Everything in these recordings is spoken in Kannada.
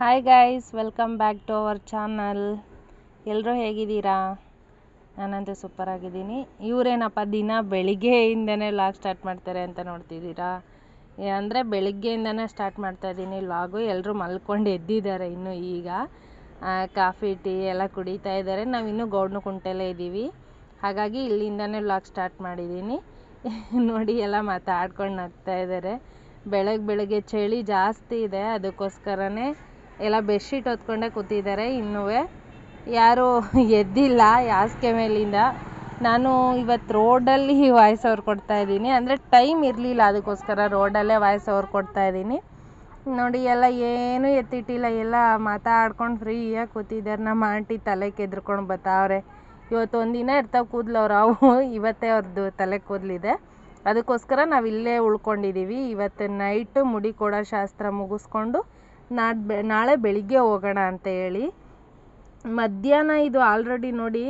Hi guys welcome back to our channel ಎಲ್ಲರೂ ಹೇಗಿದ್ದೀರಾ? ನಾನಂತೂ ಸೂಪರ್ ಆಗಿದ್ದೀನಿ. ಇವರೇನಪ್ಪ, ದಿನ ಬೆಳಿಗ್ಗೆಯಿಂದನೇ ಲಾಗ್ ಸ್ಟಾರ್ಟ್ ಮಾಡ್ತಾರೆ ಅಂತ ನೋಡ್ತಿದ್ದೀರಾ? ಅಂದರೆ ಬೆಳಿಗ್ಗೆಯಿಂದನೇ ಸ್ಟಾರ್ಟ್ ಮಾಡ್ತಾ ಇದ್ದೀನಿ ಲಾಗು ಎಲ್ಲರೂ ಮಲ್ಕೊಂಡು ಎದ್ದಿದ್ದಾರೆ ಇನ್ನು ಈಗ. ಕಾಫಿ ಟೀ ಎಲ್ಲ ಕುಡಿತಾ ಇದ್ದಾರೆ. ನಾವು ಇನ್ನೂ ಗೌಡ್ನ ಕುಂಟೆಲ್ಲೇ ಇದ್ದೀವಿ. ಹಾಗಾಗಿ ಇಲ್ಲಿಂದನೇ ಲಾಗ್ ಸ್ಟಾರ್ಟ್ ಮಾಡಿದ್ದೀನಿ. ನೋಡಿ, ಎಲ್ಲ ಮಾತಾಡ್ಕೊಂಡು ನಗ್ತಾ ಇದ್ದಾರೆ. ಬೆಳಗ್ಗೆ ಬೆಳಗ್ಗೆ ಚಳಿ ಜಾಸ್ತಿ ಇದೆ, ಅದಕ್ಕೋಸ್ಕರನೇ ಎಲ್ಲ ಬೆಡ್ಶೀಟ್ ಹೊತ್ಕೊಂಡೇ ಕೂತಿದ್ದಾರೆ ಇನ್ನೂ ಯಾರು ಎದ್ದಿಲ್ಲ ಹಾಸಿಗೆ ಮೇಲಿಂದ. ನಾನು ಇವತ್ತು ರೋಡಲ್ಲಿ ವಾಯ್ಸ್ ಓವರ್ ಕೊಡ್ತಾ ಇದ್ದೀನಿ. ಅಂದರೆ ಟೈಮ್ ಇರಲಿಲ್ಲ ಅದಕ್ಕೋಸ್ಕರ ರೋಡಲ್ಲೇ ವಾಯ್ಸ್ ಓವರ್ ಕೊಡ್ತಾ ಇದ್ದೀನಿ. ನೋಡಿ, ಎಲ್ಲ ಏನೂ ಎತ್ತಿಟ್ಟಿಲ್ಲ. ಎಲ್ಲ ಮಾತಾಡ್ಕೊಂಡು ಫ್ರೀಯಾಗಿ ಕೂತಿದ್ದಾರೆ. ನಮ್ಮ ಆಂಟಿ ತಲೆ ಕೆದ್ರಕೊಂಡು ಬತ್ತಾವ್ರೆ. ಇವತ್ತು ಒಂದಿನ ಇರ್ತಾವೆ ಕೂದಲು ಅವ್ರು. ಅವು ಇವತ್ತೇ ಅವ್ರದ್ದು ತಲೆ ಕೂದಲಿದೆ. ಅದಕ್ಕೋಸ್ಕರ ನಾವು ಇಲ್ಲೇ ಉಳ್ಕೊಂಡಿದ್ದೀವಿ ಇವತ್ತು ನೈಟು ಮುಡಿ ಕೊಡೋ ಶಾಸ್ತ್ರ ಮುಗಿಸ್ಕೊಂಡು ನಾಡ್ ಬೆ, ನಾಳೆ ಬೆಳಿಗ್ಗೆ ಹೋಗೋಣ ಅಂತ ಹೇಳಿ. ಮಧ್ಯಾಹ್ನ ಇದು ಆಲ್ರೆಡಿ ನೋಡಿ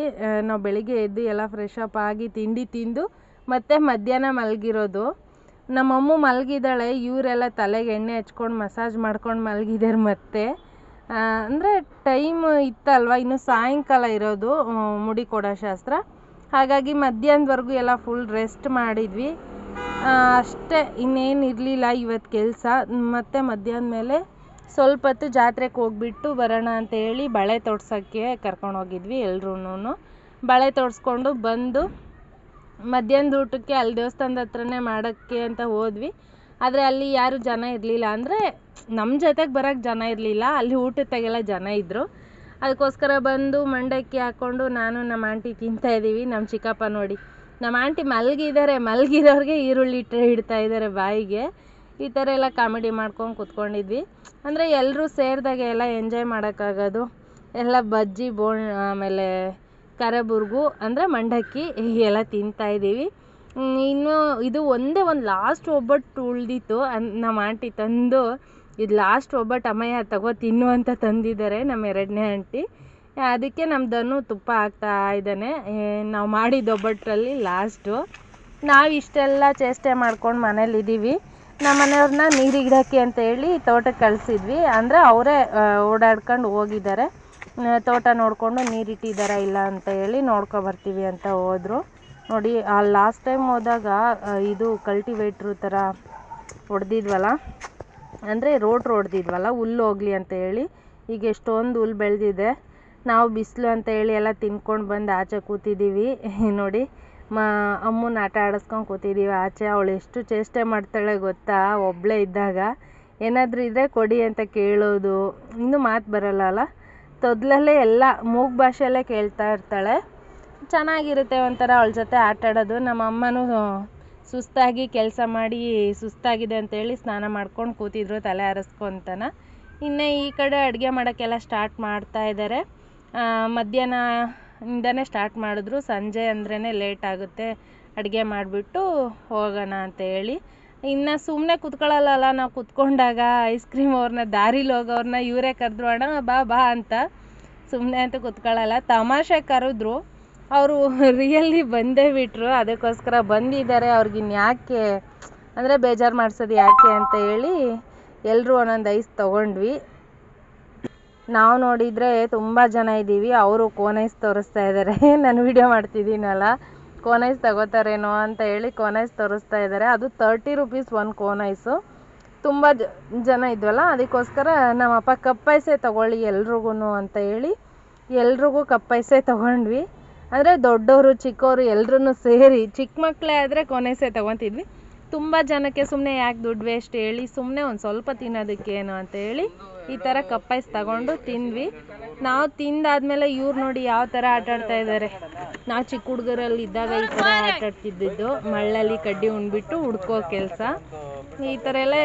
ನಾವು ಬೆಳಿಗ್ಗೆ ಎದ್ದು ಎಲ್ಲ ಫ್ರೆಶ್ ಅಪ್ ಆಗಿ ತಿಂಡಿ ತಿಂದು, ಮತ್ತೆ ಮಧ್ಯಾಹ್ನ ಮಲಗಿರೋದು. ನಮ್ಮಮ್ಮ ಮಲಗಿದ್ದಾಳೆ, ಇವರೆಲ್ಲ ತಲೆಗೆ ಎಣ್ಣೆ ಹಚ್ಕೊಂಡು ಮಸಾಜ್ ಮಾಡ್ಕೊಂಡು ಮಲಗಿದ್ದಾರೆ ಮತ್ತೆ. ಅಂದರೆ ಟೈಮ್ ಇತ್ತಲ್ವ, ಇನ್ನು ಸಾಯಂಕಾಲ ಇರೋದು ಮುಡಿ ಕೊಡೋ ಶಾಸ್ತ್ರ. ಹಾಗಾಗಿ ಮಧ್ಯಾಹ್ನದವರೆಗೂ ಎಲ್ಲ ಫುಲ್ ರೆಸ್ಟ್ ಮಾಡಿದ್ವಿ. ಅಷ್ಟೇ, ಇನ್ನೇನು ಇರಲಿಲ್ಲ ಇವತ್ತು ಕೆಲಸ. ಮತ್ತು ಮಧ್ಯಾಹ್ನ ಮೇಲೆ ಸ್ವಲ್ಪ ಹೊತ್ತು ಜಾತ್ರೆಗೆ ಹೋಗ್ಬಿಟ್ಟು ಬರೋಣ ಅಂತ ಹೇಳಿ ಬಳೆ ತೊಡ್ಸೋಕ್ಕೆ ಕರ್ಕೊಂಡು ಹೋಗಿದ್ವಿ ಎಲ್ರೂ ಬಳೆ ತೊಡ್ಸ್ಕೊಂಡು ಬಂದು ಮಧ್ಯಾಹ್ನದ ಊಟಕ್ಕೆ ಅಲ್ಲಿ ದೇವಸ್ಥಾನದ ಹತ್ರನೇ ಮಾಡೋಕ್ಕೆ ಅಂತ ಹೋದ್ವಿ. ಆದರೆ ಅಲ್ಲಿ ಯಾರು ಜನ ಇರಲಿಲ್ಲ ಅಂದರೆ ನಮ್ಮ ಜೊತೆಗೆ ಬರೋಕ್ಕೆ ಜನ ಇರಲಿಲ್ಲ, ಅಲ್ಲಿ ಊಟದಾಗೆಲ್ಲ ಜನ ಇದ್ದರು ಅದಕ್ಕೋಸ್ಕರ ಬಂದು ಮಂಡಕ್ಕಿ ಹಾಕ್ಕೊಂಡು ನಾನು, ನಮ್ಮ ಆಂಟಿ ತಿಂತಾ ಇದ್ದೀವಿ ನಮ್ಮ ಚಿಕ್ಕಪ್ಪ ನೋಡಿ. ನಮ್ಮ ಆಂಟಿ ಮಲಗಿದ್ದಾರೆ ಮಲಗಿರೋರಿಗೆ ಈರುಳ್ಳಿ ಇಡ್ತಾ ಇದ್ದಾರೆ ಬಾಯಿಗೆ. ಈ ಥರ ಎಲ್ಲ ಕಾಮಿಡಿ ಮಾಡ್ಕೊಂಡು ಕೂತ್ಕೊಂಡಿದ್ವಿ. ಅಂದರೆ ಎಲ್ಲರೂ ಸೇರಿದಾಗ ಎಲ್ಲ ಎಂಜಾಯ್ ಮಾಡೋಕ್ಕಾಗೋದು. ಎಲ್ಲ ಬಜ್ಜಿ ಬೋ ಆಮೇಲೆ ಕರಬುರ್ಗು, ಅಂದರೆ ಮಂಡಕ್ಕಿ ಎಲ್ಲ ತಿಂತಾ ಇದ್ದೀವಿ. ಇನ್ನು ಇದು ಒಂದೇ ಒಂದು ಲಾಸ್ಟ್ ಒಬ್ಬಟ್ಟು ಉಳ್ದಿತ್ತು. ಅನ್, ನಮ್ಮ ಆಂಟಿ ತಂದು ಇದು ಲಾಸ್ಟ್ ಒಬ್ಬಟ್ಟು ಅಮ್ಮಯ್ಯ ತಗೋ ತಿನ್ನು ಅಂತ ತಂದಿದ್ದಾರೆ ನಮ್ಮ ಎರಡನೇ ಆಂಟಿ. ಅದಕ್ಕೆ ನಮ್ಮದನ್ನು ತುಪ್ಪ ಆಗ್ತಾ ಇದ್ದಾನೆ. ನಾವು ಮಾಡಿದ ಒಬ್ಬಟ್ಟರಲ್ಲಿ ಲಾಸ್ಟು ನಾವು ಇಷ್ಟೆಲ್ಲ ಚೇಷ್ಟೆ ಮಾಡ್ಕೊಂಡು ಮನೇಲಿದ್ದೀವಿ. ನಮ್ಮ ಮನೆಯವ್ರನ್ನ ನೀರಿಗಿಡೋಕ್ಕೆ ಅಂತ ಹೇಳಿ ತೋಟಕ್ಕೆ ಕಳಿಸಿದ್ವಿ. ಅಂದರೆ ಅವರೇ ಓಡಾಡ್ಕೊಂಡು ಹೋಗಿದ್ದಾರೆ. ತೋಟ ನೋಡಿಕೊಂಡು ನೀರಿಟ್ಟಿದ್ದಾರಾ ಇಲ್ಲ ಅಂತ ಹೇಳಿ ನೋಡ್ಕೊ ಬರ್ತೀವಿ ಅಂತ ಹೋದರು. ನೋಡಿ, ಆ ಲಾಸ್ಟ್ ಟೈಮ್ ಹೋದಾಗ ಇದು ಕಲ್ಟಿವೇಟ್ರು ಥರ ಹೊಡೆದಿದ್ವಲ್ಲ ಅಂದರೆ ರೋಟ್ರು ಹೊಡೆದಿದ್ವಲ್ಲ ಹುಲ್ಲು ಹೋಗಲಿ ಅಂತ ಹೇಳಿ. ಈಗ ಎಷ್ಟೊಂದು ಹುಲ್ಲು ಬೆಳೆದಿದೆ. ನಾವು ಬಿಸಿಲು ಅಂತ ಹೇಳಿ ಎಲ್ಲ ತಿನ್ಕೊಂಡು ಬಂದು ಆಚೆ ಕೂತಿದ್ದೀವಿ ನೋಡಿ ಮ ಅಮ್ಮನ ಆಟ ಆಡಿಸ್ಕೊಂಡು ಕೂತಿದ್ದೀವಿ ಆಚೆ ಅವಳು ಎಷ್ಟು ಚೇಷ್ಟೆ ಮಾಡ್ತಾಳೆ ಗೊತ್ತಾ? ಒಬ್ಬಳೇ ಇದ್ದಾಗ. ಏನಾದರೂ ಇದ್ದರೆ ಕೊಡಿ ಅಂತ ಕೇಳೋದು. ಇನ್ನೂ ಮಾತು ಬರಲ್ಲ ಅಲ್ಲ? ತೊದಲಲ್ಲೇ ಎಲ್ಲ ಮೂಗು ಭಾಷೆಯಲ್ಲೇ ಕೇಳ್ತಾ ಇರ್ತಾಳೆ. ಚೆನ್ನಾಗಿರುತ್ತೆ ಒಂಥರ ಅವಳ ಜೊತೆ ಆಟ ಆಡೋದು. ನಮ್ಮ ಅಮ್ಮನೂ ಸುಸ್ತಾಗಿ ಕೆಲಸ ಮಾಡಿ ಸುಸ್ತಾಗಿದೆ ಅಂತೇಳಿ ಸ್ನಾನ ಮಾಡ್ಕೊಂಡು ಕೂತಿದ್ರು ತಲೆ ಆರಿಸ್ಕೊಂತನ. ಇನ್ನು ಈ ಕಡೆ ಅಡುಗೆ ಮಾಡೋಕ್ಕೆಲ್ಲ ಸ್ಟಾರ್ಟ್ ಮಾಡ್ತಾ ಇದ್ದಾರೆ ಆ, ಮಧ್ಯಾಹ್ನದಿಂದನೇ ಸ್ಟಾರ್ಟ್ ಮಾಡಿದ್ರು. ಸಂಜೆ ಅಂದ್ರೇ ಲೇಟ್ ಆಗುತ್ತೆ. ಅಡುಗೆ ಮಾಡಿಬಿಟ್ಟು ಹೋಗೋಣ ಅಂತ ಹೇಳಿ. ಇನ್ನು ಸುಮ್ಮನೆ ಕುತ್ಕೊಳ್ಳಲ್ಲ ನಾವು ಕುತ್ಕೊಂಡಾಗ ಐಸ್ ಕ್ರೀಮ್ ಅವ್ರನ್ನ ದಾರಿಲಿ ಹೋಗೋರ್ನ, ಇವರೇ ಕರೆದ್ರು, ಅಣ್ಣ, ಬಾ ಬಾ ಅಂತ. ಸುಮ್ಮನೆ ಅಂತ ಕುತ್ಕೊಳ್ಳಲ್ಲ ತಮಾಷೆ ಕರೆದ್ರು. ಅವರು ರಿಯಲಿ ಬಂದೇ ಬಿಟ್ರು. ಅದಕ್ಕೋಸ್ಕರ ಬಂದಿದ್ದಾರೆ. ಅವ್ರಿಗಿನ್ಯಾಕೆ ಅಂದರೆ ಬೇಜಾರು ಮಾಡಿಸೋದು ಯಾಕೆ ಅಂತ ಹೇಳಿ ಎಲ್ಲರೂ ಒಂದೊಂದು ಐಸ್ ತೊಗೊಂಡ್ವಿ. ನಾವು ನೋಡಿದರೆ ತುಂಬ ಜನ ಇದ್ದೀವಿ ಅವರು ಕೋನೈಸ್ ಐಸ್ ತೋರಿಸ್ತಾ ಇದ್ದಾರೆ ನಾನು ವಿಡಿಯೋ ಮಾಡ್ತಿದ್ದೀನಲ್ಲ. ಕೋನೈಸ್ ತಗೋತಾರೇನೋ ಅಂತ ಹೇಳಿ ಕೋನೈಸ್ ಐಸ್ ತೋರಿಸ್ತಾ ಇದ್ದಾರೆ ಅದು ತರ್ಟಿ ರುಪೀಸ್ ಒಂದು ಕೋನೈಸು. ಐಸು ತುಂಬ ಜನ ಇದ್ವಲ್ಲ, ಅದಕ್ಕೋಸ್ಕರ ನಮ್ಮಪ್ಪ ಕಪ್ಪೈಸೆ ತೊಗೊಳ್ಳಿ ಎಲ್ರಿಗೂ ಅಂತ ಹೇಳಿ ಎಲ್ರಿಗೂ ಕಪ್ ಕಪ್ಪೈಸೆ ತೊಗೊಂಡ್ವಿ. ಅಂದರೆ ದೊಡ್ಡವರು ಚಿಕ್ಕವರು ಎಲ್ಲರೂ ಸೇರಿ ಚಿಕ್ಕ ಮಕ್ಕಳೇ ಆದರೆ ಕೊನೆಸೆ ತೊಗೊತಿದ್ವಿ. ತುಂಬ ಜನಕ್ಕೆ ಸುಮ್ಮನೆ ಯಾಕೆ ದುಡ್ಡು ವೇಸ್ಟ್ ಹೇಳಿ ಸುಮ್ಮನೆ ಒಂದು ಸ್ವಲ್ಪ ತಿನ್ನೋದಕ್ಕೇನು ಅಂತ ಹೇಳಿ ಈ ಥರ ಐಸ್ ತಗೊಂಡು ತಿಂದ್ವಿ. ನಾವು ತಿಂದಾದ್ಮೇಲೆ ಇವ್ರು ನೋಡಿ ಯಾವ ಥರ ಆಟ ಆಡ್ತಾ ಇದ್ದಾರೆ ನಾವು ಚಿಕ್ಕ ಹುಡುಗರಲ್ಲಿ ಇದ್ದಾಗ ಈ ಥರ ಆಟ ಆಡ್ತಿದ್ದಿದ್ದು. ಮಳ್ಳಲ್ಲಿ ಕಡ್ಡಿ ಉಂಡ್ಬಿಟ್ಟು ಹುಡ್ಕೋ ಕೆಲಸ. ಈ ಥರ ಎಲ್ಲ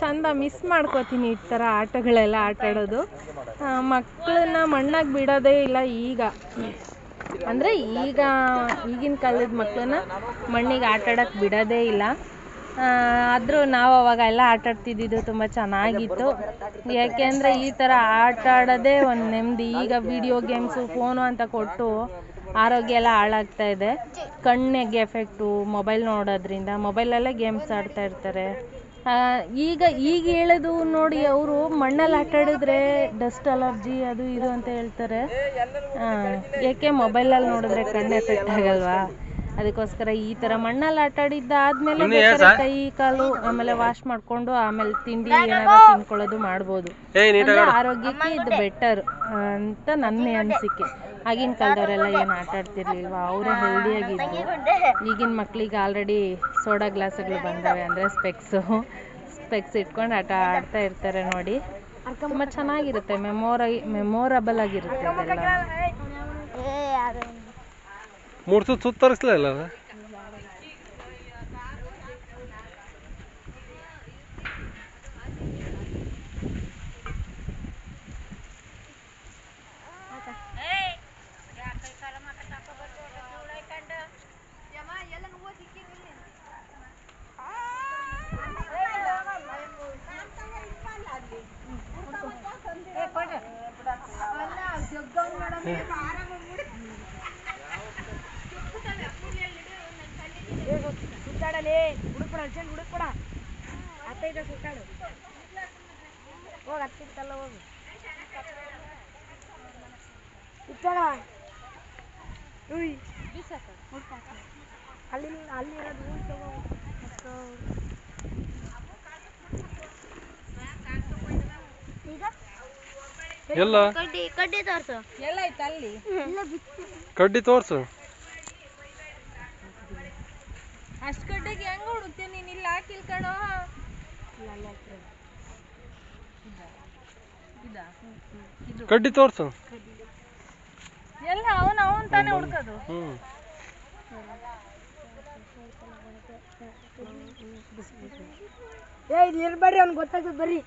ಚಂದ ಮಿಸ್ ಮಾಡ್ಕೋತೀನಿ ಈ ಥರ ಆಟಗಳೆಲ್ಲ ಆಟ ಆಡೋದು. ಮಕ್ಕಳನ್ನ ಮಣ್ಣಾಗಿ ಬಿಡೋದೇ ಇಲ್ಲ ಈಗ. ಅಂದರೆ ಈಗ, ಈಗಿನ ಕಾಲದ ಮಕ್ಕಳನ್ನ ಮಣ್ಣಿಗೆ ಆಟ ಆಡೋಕ್ಕೆ ಬಿಡೋದೇ ಇಲ್ಲ. ಆದರೂ ನಾವು ಅವಾಗ ಎಲ್ಲ ಆಟ ಆಡ್ತಿದ್ದಿದ್ದು ತುಂಬ ಚೆನ್ನಾಗಿತ್ತು. ಯಾಕೆಂದರೆ ಈ ಥರ ಆಟ ಆಡೋದೇ ಒಂದು ನೆಮ್ಮದಿ ಈಗ ವಿಡಿಯೋ ಗೇಮ್ಸು ಫೋನು ಅಂತ ಕೊಟ್ಟು ಆರೋಗ್ಯ ಎಲ್ಲ ಹಾಳಾಗ್ತಾ ಇದೆ. ಕಣ್ಣಿಗೆ ಎಫೆಕ್ಟು ಮೊಬೈಲ್ ನೋಡೋದ್ರಿಂದ. ಮೊಬೈಲಲ್ಲೇ ಗೇಮ್ಸ್ ಆಡ್ತಾ ಇರ್ತಾರೆ. ಈಗ ಈಗ ಹೇಳೋದು ನೋಡಿ ಅವರು ಮಣ್ಣಲ್ಲಿ ಆಟ ಆಡಿದ್ರೆ ಡಸ್ಟ್ ಅಲರ್ಜಿ ಅದು ಇದು ಅಂತ ಹೇಳ್ತಾರೆ. ಯಾಕೆ ಮೊಬೈಲಲ್ಲಿ ನೋಡಿದ್ರೆ ಕಣ್ಣು ಎಫೆಕ್ಟ್ ಆಗಲ್ವಾ? ಅದಕ್ಕೋಸ್ಕರ ಈ ತರ ಮಣ್ಣಲ್ಲಿ ಆಟ ಆಡಿದ್ದಾದ್ಮೇಲೆ ಬೇಕಾದ್ರೆ ಕೈ ಕಾಲು ಆಮೇಲೆ ವಾಶ್ ಮಾಡ್ಕೊಂಡು ಆಮೇಲೆ ತಿಂಡಿ ಏನಾದ್ರು ತಿನ್ಕೊಳ್ಳೋದು ಮಾಡ್ಬೋದು. ಅಂದ್ರೆ ಆರೋಗ್ಯಕ್ಕೆ ಇದು ಬೆಟರ್ ಅಂತ ನನ್ನ ಅನಿಸಿಕೆ. ಆಗಿನ ಕಾಲದವರೆಲ್ಲ ಏನು ಆಟ ಆಡ್ತಿರ್ಲಿಲ್ವಾ? ಅವರೇ ಹೆಲ್ದಿಯಾಗಿದ್ರು ಈಗಿನ ಮಕ್ಳಿಗೆ ಆಲ್ರೆಡಿ ಸೋಡಾ ಗ್ಲಾಸ್ಗಳು ಬಂದವೆ ಅಂದ್ರೆ ಸ್ಪೆಕ್ಸು ಸ್ಪೆಕ್ಸ್ ಇಟ್ಕೊಂಡು ಆಟ ಆಡ್ತಾ ಇರ್ತಾರೆ ನೋಡಿ. ತುಂಬ ಚೆನ್ನಾಗಿರುತ್ತೆ ಮೆಮೊರೈ ಮೆಮೊರಬಲ್ ಆಗಿರುತ್ತೆ ಅದೆಲ್ಲ ಮೂರು ಸುತ್ತ ಸುತ್ತರಿಸ್ಲಿಲ್ಲ ಅಲ್ಲ? ಸುತ್ತಾಡಲಿ ಅತ್ತೈತೆ ಸುತ್ತಾಡು. ಹೋಗಿ ಹತ್ತಿತ್ತಲ್ಲ ಹೋಗು. ಸುತ್ತಾಡ ಉಯ್. ಅಲ್ಲಿ ಅಲ್ಲಿ ಇರೋದು ಹೂವು ತಗೋ. ಈಗ? ಎಲ್ಲ? ಕಡ್ಡಿ ಕಡ್ಡಿ ತೋರ್ಸು. ಎಲ್ಲ ಐತೆ ಅಲ್ಲಿ? ಕಡ್ಡಿ ತೋರ್ಸು. ಅಷ್ಟು ಕಡ್ಡಿಗೆ ಹೆಂಗೆ ಹುಡುಕ್ತೀನಿ ನೀನು? ಇಲ್ಲಿ ಹಾಕಿಲ್ ಕಣೋ. ಕಡ್ಡಿ ತೋರ್ಸು. ಎಲ್ಲ ಅವನು ಅವನು ತಾನೇ ಹುಡುಕದು. ಹ್ಮ್. ಏ ಇಲ್ಲಿ ಇರ್ಬೇಡ್ರಿ ಅವ್ನಿಗೆ ಗೊತ್ತಾಗ್ತದೆ ಬರ್ರಿ.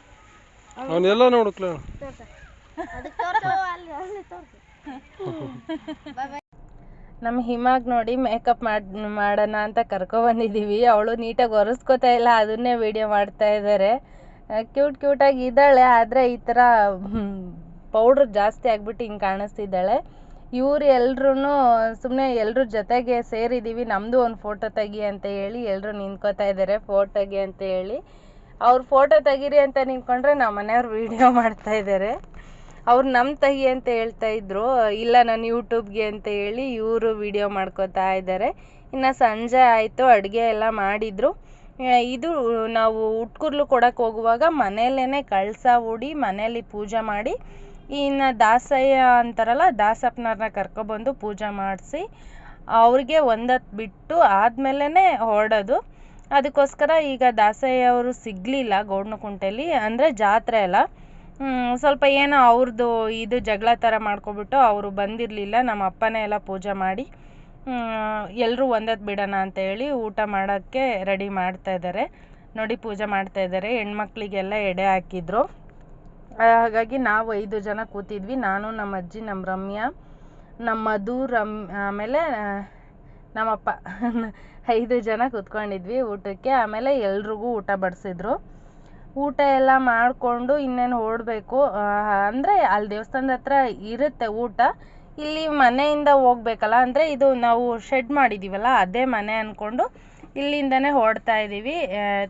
ಅವನ್ನೆಲ್ಲ ನೋಡಕ್ಲ ಅದಕ್ಕೆ ತೋರ್ಸು ಅಲ್ಲಿ ಅಲ್ಲಿ ತೋರ್ಸು. ನಮ್ಮ ಹಿಮಾಗ್ ನೋಡಿ ಮೇಕಪ್ ಮಾಡ್, ಮಾಡೋಣ ಅಂತ ಕರ್ಕೊಬಂದಿದ್ದೀವಿ ಅವಳು ನೀಟಾಗಿ ಒರೆಸ್ಕೋತಾ ಇಲ್ಲ, ಅದನ್ನೇ ವಿಡಿಯೋ ಮಾಡ್ತಾ ಇದ್ದಾರೆ ಕ್ಯೂಟ್ ಕ್ಯೂಟಾಗಿ ಇದ್ದಾಳೆ, ಆದರೆ ಈ ಥರ ಪೌಡ್ರ್ ಜಾಸ್ತಿ ಆಗಿಬಿಟ್ಟು ಹಿಂಗೆ ಕಾಣಿಸ್ತಿದ್ದಾಳೆ. ಇವ್ರು ಎಲ್ರೂ ಸುಮ್ಮನೆ ಎಲ್ಲರೂ ಜೊತೆಗೆ ಸೇರಿದ್ದೀವಿ ನಮ್ಮದು ಒಂದು ಫೋಟೋ ತೆಗಿ ಅಂತ ಹೇಳಿ ಎಲ್ಲರೂ ನಿಂತ್ಕೋತಾ ಇದ್ದಾರೆ ಫೋಟೋಗೆ ಅಂತ ಹೇಳಿ. ಅವ್ರು ಫೋಟೋ ತೆಗೀರಿ ಅಂತ ನಿಂತ್ಕೊಂಡ್ರೆ ನಮ್ಮ ಮನೆಯವ್ರು ವಿಡಿಯೋ ಮಾಡ್ತಾ ಇದ್ದಾರೆ ಅವ್ರು ನಮ್ಮ ತಾಯಿ ಅಂತ ಹೇಳ್ತಾ ಇದ್ರು, ಇಲ್ಲ ನಾನು ಯೂಟ್ಯೂಬ್ಗೆ ಅಂತ ಹೇಳಿ ಇವರು ವಿಡಿಯೋ ಮಾಡ್ಕೋತಾ ಇದ್ದಾರೆ. ಇನ್ನು ಸಂಜೆ ಆಯಿತು, ಅಡುಗೆ ಎಲ್ಲ ಮಾಡಿದರು. ಇದು ನಾವು ಉಟ್ಕುರ್ಲು ಕೊಡಕ್ಕೆ ಹೋಗುವಾಗ ಮನೆಯಲ್ಲೇ ಕಳಸ ಹೂಡಿ ಮನೆಯಲ್ಲಿ ಪೂಜೆ ಮಾಡಿ, ಇನ್ನು ದಾಸಯ್ಯ ಅಂತಾರಲ್ಲ ದಾಸಪ್ಪನವ್ರನ್ನ ಕರ್ಕೊಬಂದು ಪೂಜೆ ಮಾಡಿಸಿ, ಅವ್ರಿಗೆ ಒಂದತ್ತು ಬಿಟ್ಟು ಆದಮೇಲೆ ಹೊರಡೋದು ಅದಕ್ಕೋಸ್ಕರ ಈಗ ದಾಸಯ್ಯ ಅವರು ಸಿಗಲಿಲ್ಲ ಗೌಡ್ನಕುಂಟೆಲಿ ಅಂದರೆ ಜಾತ್ರೆ ಅಲ್ಲ. ಸ್ವಲ್ಪ ಏನೋ ಅವ್ರದ್ದು ಇದು ಜಗಳ ಥರ ಮಾಡ್ಕೊಬಿಟ್ಟು ಅವರು ಬಂದಿರಲಿಲ್ಲ, ನಮ್ಮ ಅಪ್ಪನೇ ಎಲ್ಲ ಪೂಜೆ ಮಾಡಿ ಎಲ್ಲರೂ ಬಿಡೋಣ ಅಂತ ಹೇಳಿ ಊಟ ಮಾಡೋಕ್ಕೆ ರೆಡಿ ಮಾಡ್ತಾ ಇದ್ದಾರೆ. ನೋಡಿ ಪೂಜೆ ಮಾಡ್ತಾ ಇದ್ದಾರೆ, ಹೆಣ್ಮಕ್ಳಿಗೆಲ್ಲ ಎಡೆ ಹಾಕಿದ್ರು. ಹಾಗಾಗಿ ನಾವು ಐದು ಜನ ಕೂತಿದ್ವಿ, ನಾನು, ನಮ್ಮ ಅಜ್ಜಿ, ನಮ್ಮ ರಮ್ಯಾ, ನಮ್ಮ ಮಧು, ರಮ್, ಆಮೇಲೆ ನಮ್ಮ ನಮ್ಮಪ್ಪ ಐದು ಜನ ಕೂತ್ಕೊಂಡಿದ್ವಿ ಊಟಕ್ಕೆ, ಆಮೇಲೆ ಎಲ್ರಿಗೂ ಊಟ ಬಡಿಸಿದ್ರು. ಊಟ ಎಲ್ಲ ಮಾಡಿಕೊಂಡು ಇನ್ನೇನು ಹೊರಡಬೇಕು ಅಂದರೆ ಅಲ್ಲಿ ದೇವಸ್ಥಾನದ ಹತ್ರ ಇರುತ್ತೆ ಊಟ. ಇಲ್ಲಿ ಮನೆಯಿಂದ ಹೋಗ್ಬೇಕಲ್ಲ, ಅಂದರೆ ಇದು ನಾವು ಶೆಡ್ ಮಾಡಿದ್ದೀವಲ್ಲ ಅದೇ ಮನೆ ಅಂದ್ಕೊಂಡು ಇಲ್ಲಿಂದನೇ ಹೊರಡ್ತಾ ಇದ್ದೀವಿ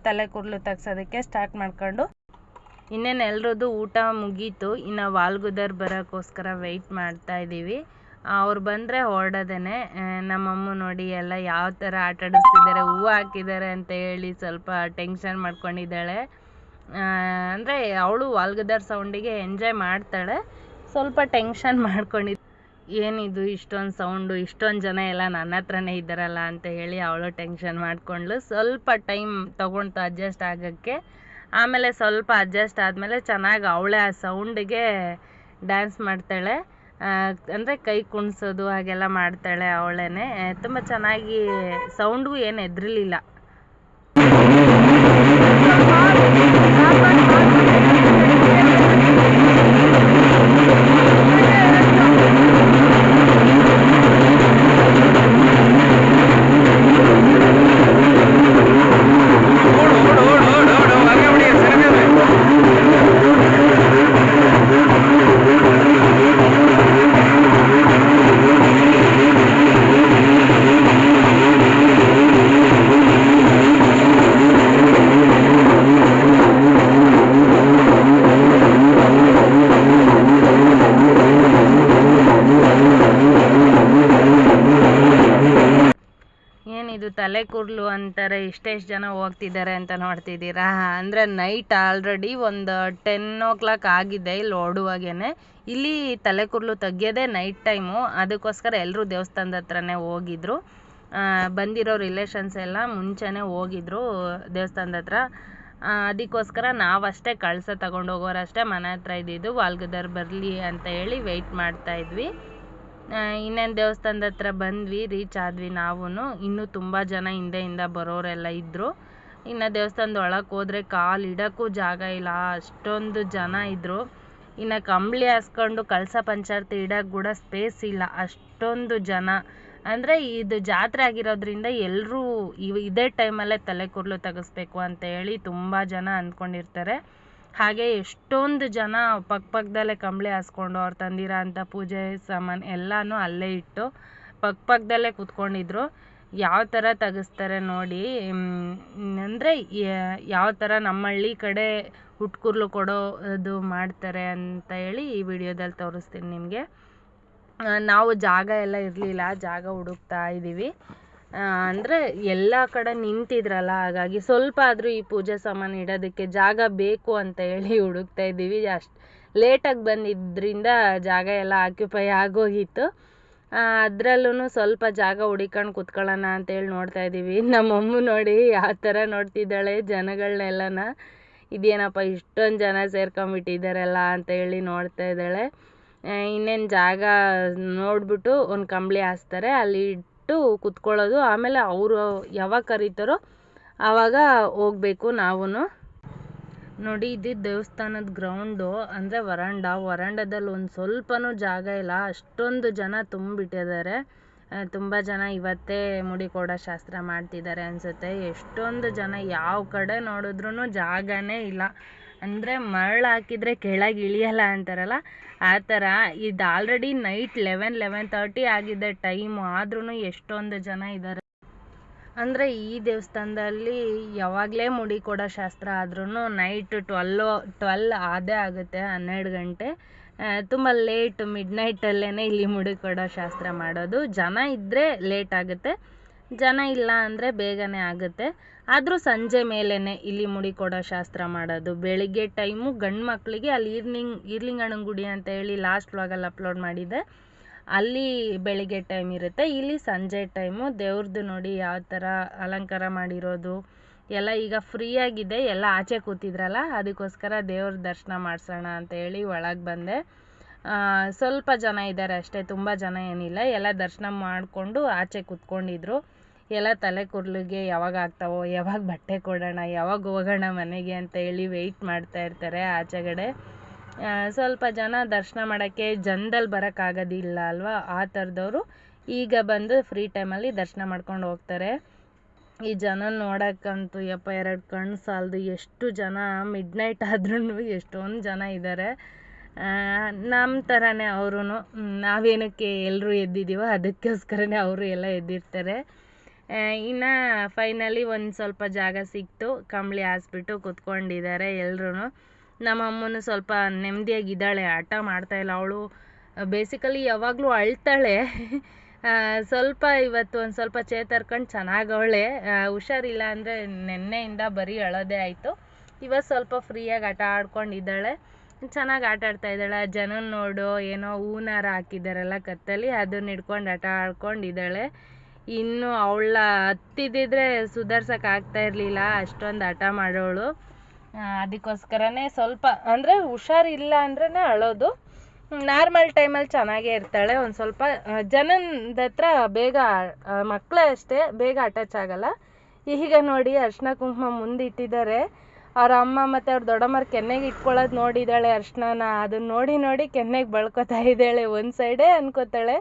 ತಲೆ ಕುರ್ಲು ತೆಗ್ಸೋದಕ್ಕೆ ಸ್ಟಾರ್ಟ್ ಮಾಡ್ಕೊಂಡು. ಇನ್ನೇನು ಎಲ್ರದ್ದು ಊಟ ಮುಗೀತು. ಇನ್ನು ವಾಲ್ಗುದರ್ ಬರೋಕ್ಕೋಸ್ಕರ ವೆಯ್ಟ್ ಮಾಡ್ತಾ ಇದ್ದೀವಿ ಅವ್ರು ಬಂದರೆ ಹೊರಡೋದೇನೆ. ನಮ್ಮಮ್ಮ ನೋಡಿ ಎಲ್ಲ ಯಾವ ಥರ ಆಟ ಆಡಿಸ್ತಿದ್ದಾರೆ ಹೂವು ಹಾಕಿದ್ದಾರೆ ಅಂತ ಹೇಳಿ ಸ್ವಲ್ಪ ಟೆನ್ಷನ್ ಮಾಡ್ಕೊಂಡಿದ್ದಾಳೆ. ಅಂದರೆ ಅವಳು ವಾಲ್ಗದರ್ ಸೌಂಡಿಗೆ ಎಂಜಾಯ್ ಮಾಡ್ತಾಳೆ. ಸ್ವಲ್ಪ ಟೆನ್ಷನ್ ಮಾಡ್ಕೊಂಡಿದ್ದು ಏನಿದು ಇಷ್ಟೊಂದು ಸೌಂಡು ಇಷ್ಟೊಂದು ಜನ ಎಲ್ಲ ನನ್ನ ಹತ್ರನೇ ಇದ್ದಾರಲ್ಲ ಅಂತ ಹೇಳಿ ಅವಳು ಟೆನ್ಷನ್ ಮಾಡ್ಕೊಂಡ್ಳು. ಸ್ವಲ್ಪ ಟೈಮ್ ತೊಗೊಂಡು ಅಡ್ಜಸ್ಟ್ ಆಗೋಕ್ಕೆ, ಆಮೇಲೆ ಸ್ವಲ್ಪ ಅಡ್ಜಸ್ಟ್ ಆದಮೇಲೆ ಚೆನ್ನಾಗಿ ಅವಳೇ ಆ ಸೌಂಡಿಗೆ ಡ್ಯಾನ್ಸ್ ಮಾಡ್ತಾಳೆ. ಅಂದರೆ ಕೈ ಕುಣಿಸೋದು ಹಾಗೆಲ್ಲ ಮಾಡ್ತಾಳೆ ಅವಳೇ ತುಂಬ ಚೆನ್ನಾಗಿ ಸೌಂಡ್ಗೂ ಏನು ಹೆದ್ರಲಿಲ್ಲ. ಅಂತಾರೆ, ಇಷ್ಟೆಷ್ಟು ಜನ ಹೋಗ್ತಿದ್ದಾರೆ ಅಂತ ನೋಡ್ತಿದ್ದೀರಾ? ಅಂದರೆ ನೈಟ್ ಆಲ್ರೆಡಿ ಒಂದು ಟೆನ್ ಓ ಕ್ಲಾಕ್ ಆಗಿದೆ ಇಲ್ಲಿ ಓಡುವಾಗೇನೆ. ಇಲ್ಲಿ ತಲೆ ಕೂದಲು ತೆಗಿಯೋದೇ ನೈಟ್ ಟೈಮು ಅದಕ್ಕೋಸ್ಕರ ಎಲ್ಲರೂ ದೇವಸ್ಥಾನದ ಹತ್ರನೇ ಹೋಗಿದ್ರು. ಬಂದಿರೋ ರಿಲೇಷನ್ಸ್ ಎಲ್ಲ ಮುಂಚೆನೇ ಹೋಗಿದ್ರು ದೇವಸ್ಥಾನದ ಹತ್ರ. ಅದಕ್ಕೋಸ್ಕರ ನಾವಷ್ಟೇ ಕಳಸ ತಗೊಂಡು ಹೋಗೋರಷ್ಟೇ ಮನೆ ಹತ್ರ ಇದ್ದಿದ್ದು, ವಾಲ್ಗದರ್ ಬರಲಿ ಅಂತ ಹೇಳಿ ವೆಯ್ಟ್ ಮಾಡ್ತಾ ಇದ್ವಿ. ಇನ್ನೇನು ದೇವಸ್ಥಾನದ ಹತ್ರ ಬಂದ್ವಿ ರೀಚ್ ಆದ್ವಿ ನಾವೂ ಇನ್ನೂ ತುಂಬ ಜನ ಹಿಂದೆಯಿಂದ ಬರೋರೆಲ್ಲ ಇದ್ದರು ಇನ್ನು ದೇವಸ್ಥಾನದ ಒಳಗೆ ಹೋದ್ರೆ ಕಾಲು ಇಡೋಕ್ಕೂ ಜಾಗ ಇಲ್ಲ, ಅಷ್ಟೊಂದು ಜನ ಇದ್ದರು ಇನ್ನು ಕಂಬಳಿ ಹಾಸ್ಕೊಂಡು ಕಳಸ ಪಂಚಾರ್ತಿ ಇಡೋಕ್ಕೆ ಕೂಡ ಸ್ಪೇಸ್ ಇಲ್ಲ, ಅಷ್ಟೊಂದು ಜನ. ಅಂದರೆ ಇದು ಜಾತ್ರೆ ಆಗಿರೋದ್ರಿಂದ ಎಲ್ಲರೂ ಇದೆ ಟೈಮಲ್ಲೇ ತಲೆ ಕೂದಲು ತೆಗೆಸ್ಬೇಕು ಅಂತ ಹೇಳಿ ತುಂಬ ಜನ ಅಂದ್ಕೊಂಡಿರ್ತಾರೆ. ಹಾಗೆ ಎಷ್ಟೊಂದು ಜನ ಪಕ್ಕ ಪಕ್ಕದಲ್ಲೇ ಕಂಬಳಿ ಹಾಸ್ಕೊಂಡು ಅವ್ರು ತಂದಿರೋ ಅಂಥ ಪೂಜೆ ಸಾಮಾನು ಎಲ್ಲನೂ ಅಲ್ಲೇ ಇಟ್ಟು ಪಕ್ಕ ಪಕ್ಕದಲ್ಲೇ ಕೂತ್ಕೊಂಡಿದ್ರು. ಯಾವ ಥರ ತೆಗೆಸ್ತಾರೆ ನೋಡಿ ಅಂದರೆ ಯಾವ ಥರ ನಮ್ಮ ಹಳ್ಳಿ ಕಡೆ ಹುಟ್ಕುರ್ಲು ಕೊಡೋ ಅದು ಮಾಡ್ತಾರೆ ಅಂತ ಹೇಳಿ ಈ ವಿಡಿಯೋದಲ್ಲಿ ತೋರಿಸ್ತೀನಿ ನಿಮಗೆ. ನಾವು ಜಾಗ ಎಲ್ಲ ಇರಲಿಲ್ಲ, ಜಾಗ ಹುಡುಕ್ತಾ ಇದ್ದೀವಿ ಅಂದರೆ ಎಲ್ಲ ಕಡೆ ನಿಂತಿದ್ರಲ್ಲ, ಹಾಗಾಗಿ ಸ್ವಲ್ಪ ಆದರೂ ಈ ಪೂಜೆ ಸಾಮಾನು ಇಡೋದಕ್ಕೆ ಜಾಗ ಬೇಕು ಅಂತ ಹೇಳಿ ಹುಡುಕ್ತಾ ಇದ್ದೀವಿ. ಅಷ್ಟು ಲೇಟಾಗಿ ಬಂದಿದ್ದರಿಂದ ಜಾಗ ಎಲ್ಲ ಆಕ್ಯುಪೈ ಆಗೋಗಿತ್ತು. ಅದರಲ್ಲೂ ಸ್ವಲ್ಪ ಜಾಗ ಹುಡಿಕೊಂಡು ಕುತ್ಕೊಳ್ಳೋಣ ಅಂತೇಳಿ ನೋಡ್ತಾ ಇದ್ದೀವಿ. ನಮ್ಮಮ್ಮ ನೋಡಿ ಯಾವ ಥರ ನೋಡ್ತಿದ್ದಾಳೆ ಜನಗಳನ್ನೆಲ್ಲನ ಇದೇನಪ್ಪ ಇಷ್ಟೊಂದು ಜನ ಸೇರ್ಕೊಂಬಿಟ್ಟಿದ್ದಾರಲ್ಲ ಅಂತ ಹೇಳಿ ನೋಡ್ತಾ ಇದ್ದಾಳೆ. ಇನ್ನೇನು ಜಾಗ ನೋಡಿಬಿಟ್ಟು ಒಂದು ಕಂಬಳಿ ಹಾಸ್ತಾರೆ. ಅಲ್ಲಿ ಇಟ್ಟು ಕುತ್ಕೊಳ್ಳೋದು. ಆಮೇಲೆ ಅವರು ಯಾವಾಗ ಕರೀತಾರೋ ಆವಾಗ ಹೋಗ್ಬೇಕು ನಾವೂ ನೋಡಿ, ಇದು ದೇವಸ್ಥಾನದ ಗ್ರೌಂಡು ಅಂದರೆ ವರಾಂಡ. ವರಾಂಡದಲ್ಲಿ ಒಂದು ಸ್ವಲ್ಪನೂ ಜಾಗ ಇಲ್ಲ. ಅಷ್ಟೊಂದು ಜನ ತುಂಬಿಟ್ಟಿದ್ದಾರೆ. ತುಂಬ ಜನ ಇವತ್ತೇ ಮುಡಿ ಕೊಡೋ ಶಾಸ್ತ್ರ ಮಾಡ್ತಿದ್ದಾರೆ ಅನಿಸುತ್ತೆ. ಎಷ್ಟೊಂದು ಜನ ಯಾವ ಕಡೆ ನೋಡಿದ್ರೂ ಜಾಗನೇ ಇಲ್ಲ. ಅಂದರೆ ಮರಳು ಹಾಕಿದರೆ ಕೆಳಗೆ ಇಳಿಯಲ್ಲ ಅಂತಾರಲ್ಲ, ಆ ಥರ ಇದು already night eleven eleven thirty ಆಗಿದೆ ಟೈಮು ಆದ್ರೂ ಎಷ್ಟೊಂದು ಜನ ಇದ್ದಾರೆ ಅಂದರೆ ಈ ದೇವಸ್ಥಾನದಲ್ಲಿ ಯಾವಾಗಲೇ ಮುಡಿ ಕೊಡೋ ಶಾಸ್ತ್ರ ಆದ್ರೂ ನೈಟ್ ಟ್ವೆಲ್ಲು ಟ್ವೆಲ್ ಆದೇ ಆಗುತ್ತೆ, ಹನ್ನೆರಡು ಗಂಟೆ. ತುಂಬ ಲೇಟ್ ಮಿಡ್ ನೈಟಲ್ಲೇ ಇಲ್ಲಿ ಮುಡಿ ಕೊಡೋ ಶಾಸ್ತ್ರ ಮಾಡೋದು. ಜನ ಇದ್ದರೆ ಲೇಟ್ ಆಗುತ್ತೆ, ಜನ ಇಲ್ಲ ಅಂದರೆ ಬೇಗನೆ ಆಗುತ್ತೆ. ಆದರೂ ಸಂಜೆ ಮೇಲೇ ಇಲ್ಲಿ ಮುಡಿ ಕೊಡೋ ಶಾಸ್ತ್ರ ಮಾಡೋದು. ಬೆಳಿಗ್ಗೆ ಟೈಮು ಗಂಡು ಮಕ್ಕಳಿಗೆ ಅಲ್ಲಿ ಈರ್ನಿಂಗ್ ಈರ್ಲಿಂಗಣ್ಣನ ಗುಡಿ ಅಂತ ಹೇಳಿ ಲಾಸ್ಟ್ ವ್ಲಾಗಲ್ಲಿ ಅಪ್ಲೋಡ್ ಮಾಡಿದ್ದೆ. ಅಲ್ಲಿ ಬೆಳಿಗ್ಗೆ ಟೈಮ್ ಇರುತ್ತೆ. ಇಲ್ಲಿ ಸಂಜೆ ಟೈಮು ದೇವ್ರದ್ದು ನೋಡಿ ಯಾವ ಥರ ಅಲಂಕಾರ ಮಾಡಿರೋದು. ಎಲ್ಲ ಈಗ ಫ್ರೀಯಾಗಿದೆ ಎಲ್ಲ ಆಚೆ ಕೂತಿದ್ರಲ್ಲ, ಅದಕ್ಕೋಸ್ಕರ ದೇವ್ರ ದರ್ಶನ ಮಾಡಿಸೋಣ ಅಂತ ಹೇಳಿ ಒಳಗೆ ಬಂದೆ. ಸ್ವಲ್ಪ ಜನ ಇದ್ದಾರೆ ಅಷ್ಟೇ. ತುಂಬ ಜನ ಏನಿಲ್ಲ. ಎಲ್ಲ ದರ್ಶನ ಮಾಡಿಕೊಂಡು ಆಚೆ ಕೂತ್ಕೊಂಡಿದ್ರು. ಎಲ್ಲ ತಲೆ ಕೂದಲಿಗೆ ಯಾವಾಗ ಆಗ್ತಾವೋ, ಯಾವಾಗ ಬಟ್ಟೆ ಕೊಡೋಣ, ಯಾವಾಗ ಹೋಗೋಣ ಮನೆಗೆ ಅಂತ ಹೇಳಿ ವೆಯ್ಟ್ ಮಾಡ್ತಾ ಇರ್ತಾರೆ ಆಚೆಗಡೆ. ಸ್ವಲ್ಪ ಜನ ದರ್ಶನ ಮಾಡೋಕ್ಕೆ ಜನದಲ್ಲಿ ಬರೋಕ್ಕಾಗೋದಿಲ್ಲ ಅಲ್ವಾ? ಆ ಥರದವರು ಈಗ ಬಂದು ಫ್ರೀ ಟೈಮಲ್ಲಿ ದರ್ಶನ ಮಾಡ್ಕೊಂಡು ಹೋಗ್ತಾರೆ. ಈ ಜನ ನೋಡೋಕ್ಕಂತೂ ಯಪ್ಪ, ಎರಡು ಕಣ್ಣು ಸಾಲದು ಎಷ್ಟು ಜನ ಮಿಡ್ ನೈಟ್ ಆದ್ರೂ ಎಷ್ಟೊಂದು ಜನ ಇದ್ದಾರೆ ನಮ್ಮ ಥರನೇ ಅವರು ನಾವೇನಕ್ಕೆ ಎಲ್ಲರೂ ಎದ್ದಿದ್ದೀವೋ ಅದಕ್ಕೋಸ್ಕರನೇ ಅವರು ಎಲ್ಲ ಎದ್ದಿರ್ತಾರೆ. ಇನ್ನು ಫೈನಲಿ ಒಂದು ಸ್ವಲ್ಪ ಜಾಗ ಸಿಕ್ತು. ಕಂಬಳಿ ಹಾಸ್ಬಿಟ್ಟು ಕೂತ್ಕೊಂಡಿದ್ದಾರೆ ಎಲ್ರೂ ನಮ್ಮ ಅಮ್ಮನೂ ಸ್ವಲ್ಪ ನೆಮ್ಮದಿಯಾಗಿದ್ದಾಳೆ, ಆಟ ಮಾಡ್ತಾಯಿಲ್ಲ ಅವಳು ಬೇಸಿಕಲಿ ಯಾವಾಗಲೂ ಅಳ್ತಾಳೆ. ಸ್ವಲ್ಪ ಇವತ್ತು ಒಂದು ಸ್ವಲ್ಪ ಚೇತರ್ಕೊಂಡು ಚೆನ್ನಾಗವಳೆ. ಹುಷಾರಿಲ್ಲ ಅಂದರೆ ನೆನ್ನೆಯಿಂದ ಬರೀ ಅಳೋದೇ ಆಯಿತು. ಇವತ್ತು ಸ್ವಲ್ಪ ಫ್ರೀಯಾಗಿ ಆಟ ಆಡ್ಕೊಂಡಿದ್ದಾಳೆ. ಚೆನ್ನಾಗಿ ಆಟ ಆಡ್ತಾ ಇದ್ದಾಳೆ. ಜನ ನೋಡು, ಏನೋ ಹೂನಾರ ಹಾಕಿದ್ದಾರಲ್ಲ ಕತ್ತಲ್ಲಿ, ಅದನ್ನ ಹಿಡ್ಕೊಂಡು ಆಟ ಆಡ್ಕೊಂಡಿದ್ದಾಳೆ. ಇನ್ನು ಅವಳ ಹತ್ತಿದ್ದಿದ್ರೆ ಸುಧಾರ್ಸೋಕ್ಕಾಗ್ತಾ ಇರಲಿಲ್ಲ, ಅಷ್ಟೊಂದು ಹಠ ಮಾಡೋಳು. ಅದಕ್ಕೋಸ್ಕರನೇ ಸ್ವಲ್ಪ, ಅಂದರೆ ಹುಷಾರಿಲ್ಲ ಅಂದ್ರೇ ಅಳೋದು. ನಾರ್ಮಲ್ ಟೈಮಲ್ಲಿ ಚೆನ್ನಾಗೇ ಇರ್ತಾಳೆ, ಒಂದು ಸ್ವಲ್ಪ ಜನದ ಹತ್ರ ಬೇಗ ಮಕ್ಕಳೇ ಅಷ್ಟೇ, ಬೇಗ ಅಟ್ಯಾಚ್ ಆಗಲ್ಲ. ಈಗ ನೋಡಿ ಅರ್ಶಿನ ಕುಂಕುಮ ಮುಂದೆ ಇಟ್ಟಿದ್ದಾರೆ ಅವ್ರ ಅಮ್ಮ ಮತ್ತು ಅವ್ರ ದೊಡ್ಡಮ್ಮರ ಕೆನ್ನೆಗೆ ಇಟ್ಕೊಳ್ಳೋದು ನೋಡಿದ್ದಾಳೆ ಅರ್ಶಿನ ಅದನ್ನ ನೋಡಿ ನೋಡಿ ಕೆನ್ನೆಗೆ ಬಳ್ಕೊತಾ ಇದ್ದಾಳೆ. ಒಂದು ಸೈಡೇ ಅನ್ಕೋತಾಳೆ.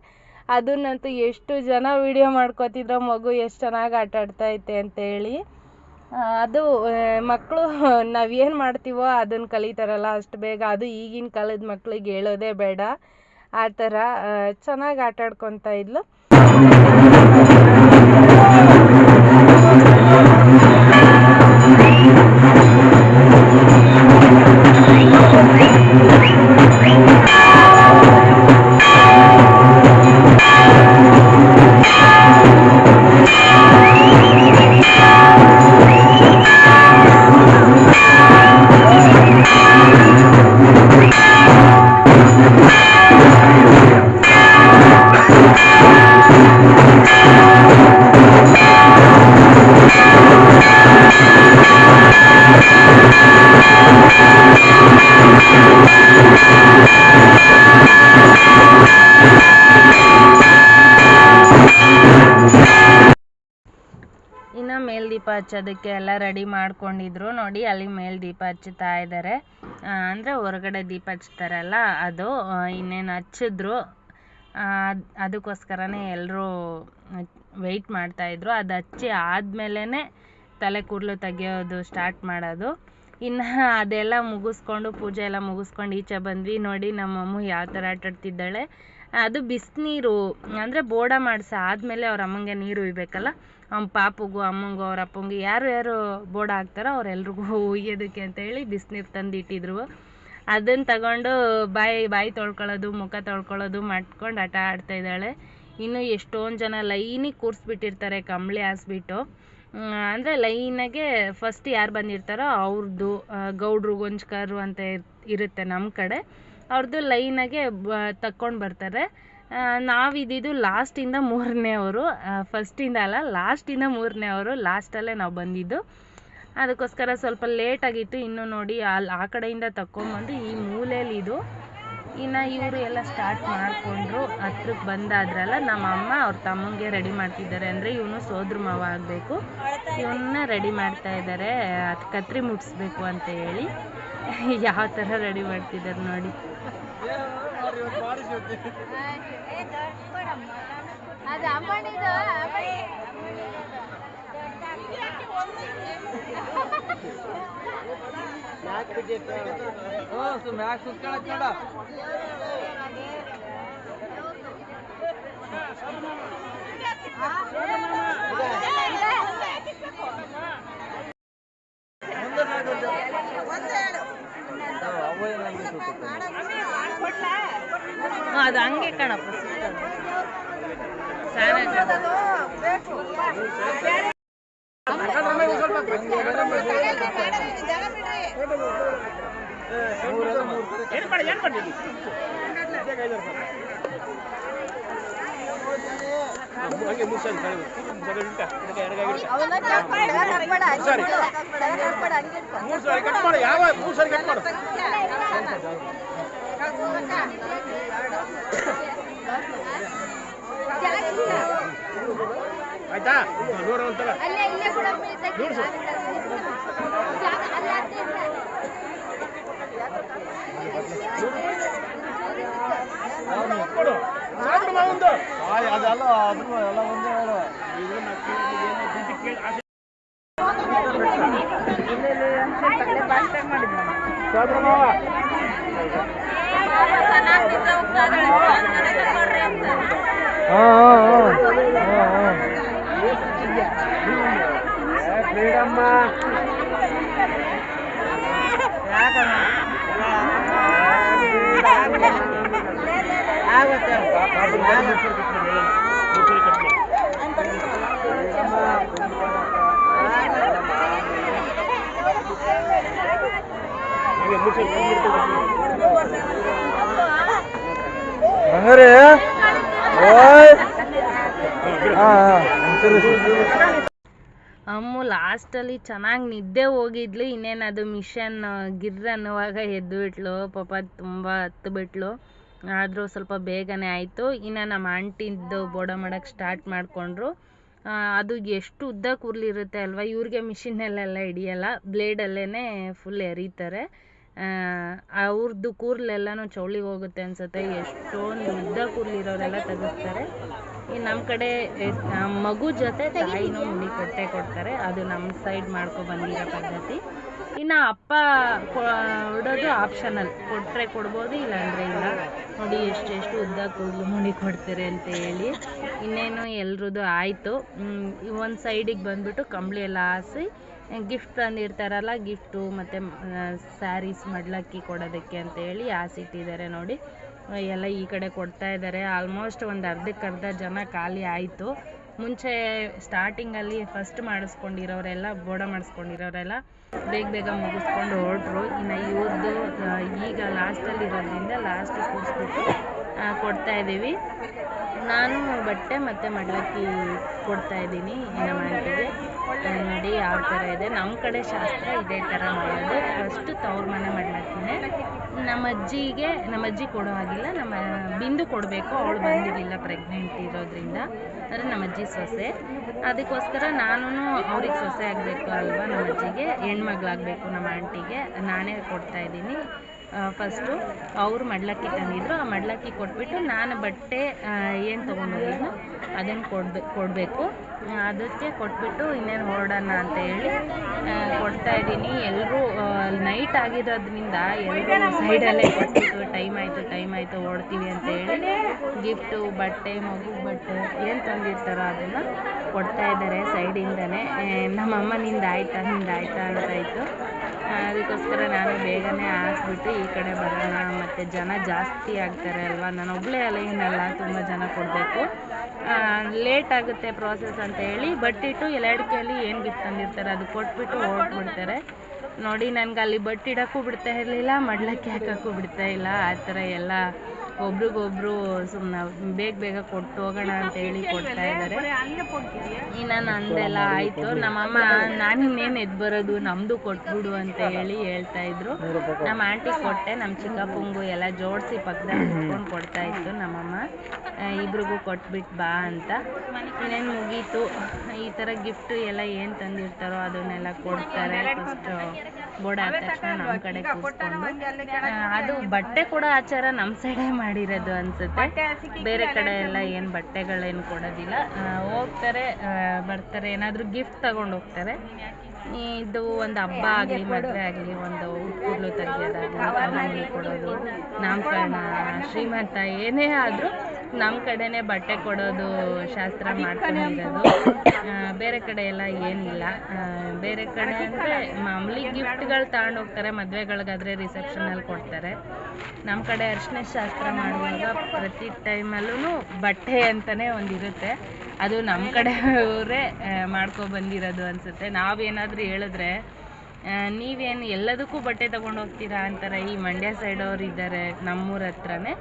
ಅದನ್ನಂತೂ ಎಷ್ಟು ಜನ ವಿಡಿಯೋ ಮಾಡ್ಕೋತಿದ್ರು ಮಗು ಎಷ್ಟು ಚೆನ್ನಾಗಿ ಆಟ ಆಡ್ತೈತೆ ಅಂತೇಳಿ. ಅದು ಮಕ್ಕಳು ನಾವೇನು ಮಾಡ್ತೀವೋ ಅದನ್ನ ಕಲಿತಾರಲ್ಲ ಅಷ್ಟು ಬೇಗ. ಅದು ಈಗಿನ ಕಾಲದ ಮಕ್ಳಿಗೆ ಹೇಳೋದೇ ಬೇಡ. ಆ ಥರ ಚೆನ್ನಾಗಿ ಆಟಾಡ್ಕೊತಾ ಇದ್ಲು. ಹಚ್ಚೋದಕ್ಕೆ ಎಲ್ಲ ರೆಡಿ ಮಾಡ್ಕೊಂಡಿದ್ರು. ನೋಡಿ, ಅಲ್ಲಿ ಮೇಲೆ ದೀಪ ಹಚ್ಚುತ್ತಾ ಇದ್ದಾರೆ ಅಂದರೆ ಹೊರಗಡೆ ದೀಪ ಹಚ್ತಾರಲ್ಲ, ಅದು ಇನ್ನೇನು ಹಚ್ಚಿದ್ರು ಅದಕ್ಕೋಸ್ಕರನೇ ಎಲ್ಲರೂ ವೆಯ್ಟ್ ಮಾಡ್ತಾಯಿದ್ರು ಅದು ಹಚ್ಚಿ ಆದಮೇಲೆ ತಲೆ ಕೂದಲು ತೆಗೆಯೋದು ಸ್ಟಾರ್ಟ್ ಮಾಡೋದು. ಇನ್ನು ಅದೆಲ್ಲ ಮುಗಿಸ್ಕೊಂಡು, ಪೂಜೆ ಎಲ್ಲ ಮುಗಿಸ್ಕೊಂಡು ಈಚೆ ಬಂದ್ವಿ. ನೋಡಿ, ನಮ್ಮ ಅಮ್ಮ ಯಾವ ಥರ ಆಟಾಡ್ತಿದ್ದಾಳೆ. ಅದು ಬಿಸಿನೀರು, ಅಂದರೆ ಬೋಡ ಮಾಡಿಸಿ ಆದಮೇಲೆ ಅವ್ರ ಅಮ್ಮಂಗೆ ನೀರು ಉಯ್ಬೇಕಲ್ಲ? ಅವ್ನ ಪಾಪುಗೂ ಅಮ್ಮಂಗೂ ಅವ್ರ ಅಪ್ಪಂಗೂ ಯಾರು ಯಾರು ಬೋಡ ಹಾಕ್ತಾರೋ ಅವ್ರೆಲ್ರಿಗೂ ಒಯ್ಯೋದಕ್ಕೆ ಅಂತೇಳಿ ಬಿಸಿನೀರು ತಂದು ಇಟ್ಟಿದ್ರು ಅದನ್ನು ತಗೊಂಡು ಬಾಯಿ ಬಾಯಿ ತೊಳ್ಕೊಳ್ಳೋದು, ಮುಖ ತೊಳ್ಕೊಳ್ಳೋದು ಮಾಡ್ಕೊಂಡು ಆಟ ಆಡ್ತಾ ಇದ್ದಾಳೆ. ಇನ್ನು ಎಷ್ಟೊಂದು ಜನ ಲೈನಿಗೆ ಕೂರಿಸ್ಬಿಟ್ಟಿರ್ತಾರೆ ಕಂಬಳಿ ಹಾಸ್ಬಿಟ್ಟು. ಅಂದರೆ ಲೈನಾಗೆ ಫಸ್ಟ್ ಯಾರು ಬಂದಿರ್ತಾರೋ ಅವ್ರದ್ದು ಗೌಡ್ರು, ಗೊಂಜ್ಕರು ಅಂತ ಇರ್- ಇರುತ್ತೆ ನಮ್ಮ ಕಡೆ. ಅವ್ರದ್ದು ಲೈನಾಗೆ ಬ, ತಕ್ಕೊಂಡು ಬರ್ತಾರೆ. ನಾವಿದ್ದಿದ್ದು ಲಾಸ್ಟಿಂದ ಮೂರನೇ ಅವರು. ಫಸ್ಟಿಂದ ಅಲ್ಲ, ಲಾಸ್ಟಿಂದ ಮೂರನೇ ಅವರು, ಲಾಸ್ಟಲ್ಲೇ ನಾವು ಬಂದಿದ್ದು. ಅದಕ್ಕೋಸ್ಕರ ಸ್ವಲ್ಪ ಲೇಟ್ ಆಗಿತ್ತು. ಇನ್ನು ನೋಡಿ ಅಲ್ಲಿ ಆ ಕಡೆಯಿಂದ ತಕ್ಕೊಂಬಂದು ಈ ಮೂಲೆಯಲ್ಲಿ ಇದು ಇನ್ನು ಇವರು ಎಲ್ಲ ಸ್ಟಾರ್ಟ್ ಮಾಡಿಕೊಂಡ್ರು. ಹತ್ರಕ್ಕೆ ಬಂದಾದ್ರಲ್ಲ ನಮ್ಮ ಅಮ್ಮ ಅವ್ರ ತಮ್ಮಂಗೆ ರೆಡಿ ಮಾಡ್ತಿದ್ದಾರೆ ಅಂದರೆ ಇವನು ಸೋದ್ರ ಮಾವ ಆಗಬೇಕು. ಇವನ್ನ ರೆಡಿ ಮಾಡ್ತಾ ಇದ್ದಾರೆ ಅದು ಕತ್ರಿ ಮುಟ್ಸ್ಬೇಕು ಅಂತ ಹೇಳಿ ಯಾವ ಥರ ರೆಡಿ ಮಾಡ್ತಿದ್ದಾರೆ ನೋಡಿ. ಅದು ಅಮ್ಮನಿದು ಹ್ಮ್, ಅದು ಹಂಗೆ ಕಣಪ್ಪ ಸುತ್ತೋದು. ಚೆನ್ನಾಗಿ ಆಯ್ತಾ? ನೂರ ಒಂಥರ ಅಲ್ಲೇ ಇಲ್ಲೇ ಕೂಡ ಅಲ್ಲೇ ಹತ್ತಿರ ಕೊಡು ಸಾಕು ಮಾವಂದು ಅದೆಲ್ಲ ಅದ್ರ ಎಲ್ಲ ಹಂಗಾರೆ ಅಮ್ಮು ಲಾಸ್ಟಲ್ಲಿ ಚೆನ್ನಾಗಿ ನಿದ್ದೆ ಹೋಗಿದ್ಲು ಇನ್ನೇನು ಅದು ಮಿಷನ್ ಗಿರ್ ಅನ್ನುವಾಗ ಎದ್ದು ಬಿಟ್ಲು ಪಾಪ ತುಂಬ ಹತ್ತು ಬಿಟ್ಲು ಆದರೂ ಸ್ವಲ್ಪ ಬೇಗನೆ ಆಯಿತು. ಇನ್ನು ನಮ್ಮ ಆಂಟಿದ್ದು ಬೋಡ ಮಾಡೋಕ್ಕೆ ಸ್ಟಾರ್ಟ್ ಮಾಡಿಕೊಂಡ್ರು. ಅದು ಎಷ್ಟು ಉದ್ದ ಕೂರ್ಲಿರುತ್ತೆ ಅಲ್ವಾ? ಇವ್ರಿಗೆ ಮಿಷಿನಲ್ಲೆಲ್ಲ ಹಿಡಿಯಲ್ಲ. ಬ್ಲೇಡಲ್ಲೇ ಫುಲ್ ಎರೀತಾರೆ. ಅವ್ರದ್ದು ಕೂರ್ಲೆಲ್ಲನೂ ಚೌಳಿಗೆ ಹೋಗುತ್ತೆ ಅನ್ಸುತ್ತೆ. ಎಷ್ಟೊಂದು ಉದ್ದ ಕೂರ್ಲಿರೋರೆಲ್ಲ ತೆಗೆಸ್ತಾರೆ. ಈ ನಮ್ಮ ಕಡೆ ಮಗು ಜೊತೆ ತಾಯಿನೂ ಮುಡಿ ಕೊಟ್ಟೆ ಕೊಡ್ತಾರೆ. ಅದು ನಮ್ಮ ಸೈಡ್ ಮಾಡ್ಕೊ ಬಂದಿರೋ ಪದ್ಧತಿ. ಇನ್ನು ಅಪ್ಪ ಕೊಡೋದು ಆಪ್ಷನಲ್ ಕೊಟ್ಟರೆ ಕೊಡ್ಬೋದು, ಇಲ್ಲಾಂದರೆ ಇಲ್ಲ. ನೋಡಿ ಎಷ್ಟು ಎಷ್ಟು ಉದ್ದ ಕೂದಲು ಮುಡಿ ಕೊಡ್ತಾರೆ ಅಂತ ಹೇಳಿ. ಇನ್ನೇನು ಎಲ್ರದ್ದು ಆಯಿತು. ಒಂದು ಸೈಡಿಗೆ ಬಂದ್ಬಿಟ್ಟು ಕಂಬಳಿ ಎಲ್ಲ ಹಾಸಿ ಗಿಫ್ಟ್ ತಂದಿರ್ತಾರಲ್ಲ ಗಿಫ್ಟು ಮತ್ತು ಸ್ಯಾರೀಸ್ ಮಡ್ಲಕ್ಕಿ ಕೊಡೋದಕ್ಕೆ ಅಂತ ಹೇಳಿ ಹಾಸಿಟ್ಟಿದ್ದಾರೆ ನೋಡಿ. ಎಲ್ಲ ಈ ಕಡೆ ಕೊಡ್ತಾ ಇದ್ದಾರೆ. ಆಲ್ಮೋಸ್ಟ್ ಒಂದು ಅರ್ಧಕ್ಕೆ ಅರ್ಧ ಜನ ಖಾಲಿ ಆಯಿತು. ಮುಂಚೆ ಸ್ಟಾರ್ಟಿಂಗಲ್ಲಿ ಫಸ್ಟ್ ಮಾಡಿಸ್ಕೊಂಡಿರೋರೆಲ್ಲ, ಬೋಡ ಮಾಡಿಸ್ಕೊಂಡಿರೋರೆಲ್ಲ ಬೇಗ ಬೇಗ ಮುಗಿಸ್ಕೊಂಡು ಹೊರಟ್ರು. ಇನ್ನು ಇವ್ರದ್ದು ಈಗ ಲಾಸ್ಟಲ್ಲಿ ಇರೋದ್ರಿಂದ ಲಾಸ್ಟ್ ಕೂರಿಸ್ಬಿಟ್ಟು ಕೊಡ್ತಾ ಇದ್ದೀವಿ. ನಾನು ಬಟ್ಟೆ ಮತ್ತು ಮಡ್ಲಕ್ಕಿ ಕೊಡ್ತಾ ಇದ್ದೀನಿ ನಮ್ಮ ಆಂಟಿಗೆ ನೋಡಿ ಯಾವ ಥರ ಇದೆ. ನಮ್ಮ ಕಡೆ ಶಾಸ್ತ್ರ ಇದೇ ಥರ ಮಾಡೋದು. ಫಸ್ಟು ತವ್ರ ಮನೆ ಮಡ್ಲಕ್ಕಿನೇ ನಮ್ಮ ಅಜ್ಜಿಗೆ ನಮ್ಮ ಅಜ್ಜಿ ಕೊಡೋ ಹಾಗಿಲ್ಲ, ನಮ್ಮ ಬಿಂದು ಕೊಡಬೇಕು, ಅವಳು ಬಂದಿರಲಿಲ್ಲ ಪ್ರೆಗ್ನೆಂಟ್ ಇರೋದ್ರಿಂದ. ಅಂದರೆ ನಮ್ಮ ಅಜ್ಜಿ ಸೊಸೆ. ಅದಕ್ಕೋಸ್ಕರ ನಾನು ಅವ್ರಿಗೆ ಸೊಸೆ ಆಗಬೇಕು ಅಲ್ವಾ ನಮ್ಮ ಅಜ್ಜಿಗೆ ಹೆಣ್ಮಗ್ಳಾಗಬೇಕು ನಮ್ಮ ಆಂಟಿಗೆ, ನಾನೇ ಕೊಡ್ತಾ ಇದ್ದೀನಿ. ಫಸ್ಟು ಅವರು ಮಡ್ಲಕ್ಕಿ ತಂದಿದ್ರು. ಆ ಮಡ್ಲಕ್ಕಿ ಕೊಟ್ಬಿಟ್ಟು ನಾನು ಬಟ್ಟೆ ಏನು ತೊಗೊಂಡೋಗಿದ್ನೋ ಅದನ್ನು ಕೊಡ್ಬೆ ಕೊಡಬೇಕು. ಅದಕ್ಕೆ ಕೊಟ್ಬಿಟ್ಟು ಇನ್ನೇನು ಹೊರಡೋಣ ಅಂತ ಹೇಳಿ ಕೊಡ್ತಾ ಇದ್ದೀನಿ. ಎಲ್ಲರೂ ನೈಟ್ ಆಗಿರೋದ್ರಿಂದ ಎಲ್ಲರೂ ಸೈಡಲ್ಲೇ ಕೊಟ್ಬಿಟ್ಟು ಟೈಮ್ ಆಯಿತು ಟೈಮ್ ಆಯಿತು ಓಡ್ತೀವಿ ಅಂತ ಹೇಳಿ ಗಿಫ್ಟು ಬಟ್ಟೆ, ಮಗು, ಬಟ್ಟೆ ಏನು ತಂದಿರ್ತಾರೋ ಅದನ್ನು ಕೊಡ್ತಾ ಇದ್ದಾರೆ ಸೈಡಿಂದನೇ ನಮ್ಮಮ್ಮ ನಿಂದ ಆಯ್ತಾ ನಿಂದ ಆಯ್ತಾ ಇತ್ತು ಅದಕ್ಕೋಸ್ಕರ ನಾನು ಬೇಗನೆ ಹಾಕ್ಬಿಟ್ಟು ಈ ಕಡೆ ಬರೋಣ. ಮತ್ತು ಜನ ಜಾಸ್ತಿ ಆಗ್ತಾರೆ ಅಲ್ವಾ? ನಾನು ಒಬ್ಬಳೇ ಅಲ್ಲ ಏನಲ್ಲ ತುಂಬ ಜನ ಕೊಡಬೇಕು. ಲೇಟ್ ಆಗುತ್ತೆ ಪ್ರಾಸೆಸ್ ಅಂತ ಹೇಳಿ ಬಟ್ಟಿಟ್ಟು ಎಲೆಡಿಕೆಯಲ್ಲಿ ಏನು ಬಿತ್ತಂದಿರ್ತಾರೆ ತಂದಿರ್ತಾರೆ ಅದು ಕೊಟ್ಬಿಟ್ಟು ಹೊರಟ್ಬಿಡ್ತಾರೆ ನೋಡಿ, ನನಗೆ ಅಲ್ಲಿ ಬಟ್ಟೆ ಇಡೋಕ್ಕೂ ಬಿಡ್ತಾ ಇರಲಿಲ್ಲ, ಮಡ್ಲಕ್ಕೆ ಹಾಕೋಕ್ಕೂ ಬಿಡ್ತಾ ಇಲ್ಲ. ಆ ಥರ ಎಲ್ಲ ಒಬ್ರಿಗೊಬ್ರು ಸುಮ್ಮನೆ ಬೇಗ ಬೇಗ ಕೊಟ್ಟು ಹೋಗೋಣ ಅಂತ ಹೇಳಿ ಕೊಡ್ತಾ ಇದ್ದಾರೆ. ಇನ್ನು ನಂದೆಲ್ಲ ಆಯಿತು. ನಮ್ಮಮ್ಮ ನಾನು ಇನ್ನೇನು ಎದ್ದು ಬರೋದು ನಮ್ಮದು ಕೊಟ್ಬಿಡು ಅಂತ ಹೇಳಿ ಹೇಳ್ತಾ ಇದ್ರು. ನಮ್ಮ ಆಂಟಿ ಕೊಟ್ಟೆ ನಮ್ಮ ಚಿಕ್ಕಪ್ಪಂಗು ಎಲ್ಲ ಜೋಡಿಸಿ ಪಕ್ಕದಲ್ಲಿ ಕುತ್ಕೊಂಡು ಕೊಡ್ತಾ ಇತ್ತು ನಮ್ಮಮ್ಮ. ಇಬ್ರಿಗೂ ಕೊಟ್ಬಿಟ್ಟು ಬಾ ಅಂತ. ಇನ್ನೇನು ಮುಗೀತು. ಈ ಥರ ಗಿಫ್ಟು ಎಲ್ಲ ಏನು ತಂದಿರ್ತಾರೋ ಅದನ್ನೆಲ್ಲ ಕೊಡ್ತಾರೆ ಫಸ್ಟ್ ಬೋರ್ಡ್ ಆದ ತಕ್ಷಣ ನಮ್ಮ ಕಡೆ ಕೂತ್ಕೊಂಡು ಅದು ಬಟ್ಟೆ ಕೂಡ ಆಚಾರ ನಮ್ಮ ಸೈಡೇ ಮಾಡಿರೋದು ಅನ್ಸುತ್ತೆ. ಬೇರೆ ಕಡೆ ಎಲ್ಲ ಏನು ಬಟ್ಟೆಗಳೇನು ಕೊಡೋದಿಲ್ಲ. ಹೋಗ್ತಾರೆ ಬರ್ತಾರೆ ಏನಾದರೂ ಗಿಫ್ಟ್ ತಗೊಂಡು ಹೋಗ್ತಾರೆ. ಇದು ಒಂದು ಹಬ್ಬ ಆಗಲಿ, ಮದುವೆ ಆಗಲಿ, ಒಂದು ಕೂದಲು ತೆಗಿಯೋದಾಗಲಿ ಕನ್ನಂಗಿ ಕೊಡೋದು, ನಾಮಕರಣ, ಶ್ರೀಮಂತ, ಏನೇ ಆದರೂ ನಮ್ಮ ಕಡೆನೇ ಬಟ್ಟೆ ಕೊಡೋದು, ಶಾಸ್ತ್ರ ಮಾಡ್ಕೊಂಡಿರೋದು ಬೇರೆ ಕಡೆ ಎಲ್ಲ ಏನಿಲ್ಲ. ಬೇರೆ ಕಡೆ ಅಂದರೆ ಮಾಮೂಲಿ ಗಿಫ್ಟ್ಗಳು ತಗೊಂಡು ಹೋಗ್ತಾರೆ, ಮದುವೆಗಳಿಗಾದರೆ ರಿಸೆಪ್ಷನಲ್ಲಿ ಕೊಡ್ತಾರೆ. ನಮ್ಮ ಕಡೆ ಅರಿಶಿನ ಶಾಸ್ತ್ರ ಮಾಡುವಾಗ ಪ್ರತಿ ಟೈಮಲ್ಲೂ ಬಟ್ಟೆ ಅಂತಲೇ ಒಂದಿರುತ್ತೆ. ಅದು ನಮ್ಮ ಕಡೆಯವರೇ ಬಂದಿರೋದು ಅನಿಸುತ್ತೆ. ನಾವೇನಾದರೂ ಹೇಳಿದ್ರೆ ನೀವ್ ನೀವೇನು ಎಲ್ಲದಕ್ಕೂ ಬಟ್ಟೆ ತಗೊಂಡು ಹೋಗ್ತೀರಾ ಅಂತಾರೆ. ಈ ಮಂಡ್ಯ ಸೈಡವ್ರು ಇದ್ದಾರೆ ನಮ್ಮೂರ ಹತ್ರನೇ.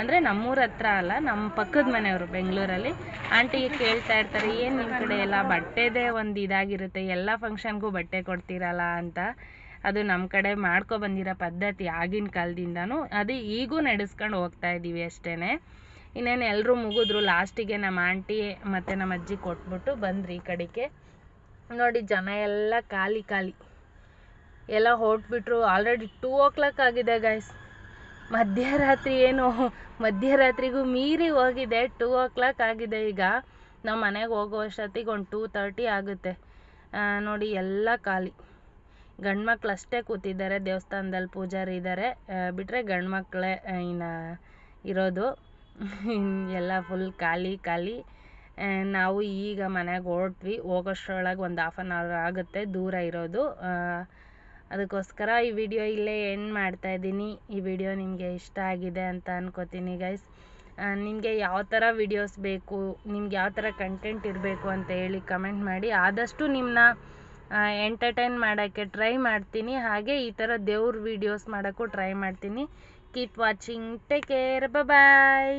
ಅಂದರೆ ನಮ್ಮೂರ ಹತ್ರ ಅಲ್ಲ ನಮ್ಮ ಪಕ್ಕದ ಮನೆಯವರು ಬೆಂಗಳೂರಲ್ಲಿ. ಆಂಟಿಗೆ ಕೇಳ್ತಾ ಇರ್ತಾರೆ, ಏನು ನಿಮ್ಮ ಕಡೆ ಎಲ್ಲ ಬಟ್ಟೆದೇ ಒಂದು ಇದಾಗಿರುತ್ತೆ, ಎಲ್ಲ ಫಂಕ್ಷನ್ಗೂ ಬಟ್ಟೆ ಕೊಡ್ತೀರಲ್ಲ ಅಂತ. ಅದು ನಮ್ಮ ಕಡೆ ಮಾಡ್ಕೊ ಬಂದಿರೋ ಪದ್ಧತಿ ಆಗಿನ ಕಾಲದಿಂದನೂ. ಅದು ಈಗೂ ನಡೆಸ್ಕೊಂಡು ಹೋಗ್ತಾ ಇದ್ದೀವಿ ಅಷ್ಟೇ ಇನ್ನೇನು ಎಲ್ಲರೂ ಮುಗಿದ್ರು ಲಾಸ್ಟಿಗೆ ನಮ್ಮ ಆಂಟಿ ಮತ್ತು ನಮ್ಮ ಅಜ್ಜಿ ಕೊಟ್ಬಿಟ್ಟು ಬಂದ್ರಿ ಈ ಕಡೆಗೆ. ನೋಡಿ ಜನ ಎಲ್ಲ ಖಾಲಿ ಖಾಲಿ. ಎಲ್ಲ ಹೊರಟ್ಬಿಟ್ರು. ಆಲ್ರೆಡಿ ಟೂ ಓ ಕ್ಲಾಕ್ ಆಗಿದೆ ಗೈಸ್ ಮಧ್ಯರಾತ್ರಿ ಏನು? ಮಧ್ಯರಾತ್ರಿಗೂ ಮೀರಿ ಹೋಗಿದೆ. ಟೂ ಓ ಕ್ಲಾಕ್ ಆಗಿದೆ ಈಗ. ನಾವು ಮನೆಗೆ ಹೋಗೋ ಅಷ್ಟೊತ್ತಿಗೆ ಒಂದು ಟೂ ತರ್ಟಿ ಆಗುತ್ತೆ. ನೋಡಿ ಎಲ್ಲ ಖಾಲಿ. ಗಂಡು ಅಷ್ಟೇ ಕೂತಿದ್ದಾರೆ. ದೇವಸ್ಥಾನದಲ್ಲಿ ಪೂಜಾರಿ ಇದ್ದಾರೆ ಬಿಟ್ಟರೆ ಗಂಡು ಇನ್ನು ಇರೋದು. ಎಲ್ಲ ಫುಲ್ ಖಾಲಿ ಖಾಲಿ. ನಾವು ಈಗ ಮನೆಗೆ ಹೊರಟ್ವಿ. ಹೋಗೋಷ್ಟ್ರೊಳಗೆ ಒಂದು ಹಾಫ್ ಆನ್ ಅವರ್ ಆಗುತ್ತೆ ದೂರ ಇರೋದು. ಅದಕ್ಕೋಸ್ಕರ ಈ ವಿಡಿಯೋ ಇಲ್ಲೇ ಎಂಡ್ ಮಾಡ್ತಾ ಇದ್ದೀನಿ. ಈ ವಿಡಿಯೋ ನಿಮಗೆ ಇಷ್ಟ ಆಗಿದೆ ಅಂತ ಅನ್ಕೋತೀನಿ ಗೈಸ್ ನಿಮಗೆ ಯಾವ ಥರ ವಿಡಿಯೋಸ್ ಬೇಕು, ನಿಮ್ಗೆ ಯಾವ ಥರ ಕಂಟೆಂಟ್ ಇರಬೇಕು ಅಂತ ಹೇಳಿ ಕಮೆಂಟ್ ಮಾಡಿ. ಆದಷ್ಟು ನಿಮ್ಮನ್ನ ಎಂಟರ್ಟೈನ್ ಮಾಡೋಕ್ಕೆ ಟ್ರೈ ಮಾಡ್ತೀನಿ. ಹಾಗೆ ಈ ಥರ ದೇವ್ರ ವಿಡಿಯೋಸ್ ಮಾಡೋಕ್ಕೂ ಟ್ರೈ ಮಾಡ್ತೀನಿ. Keep watching take care bye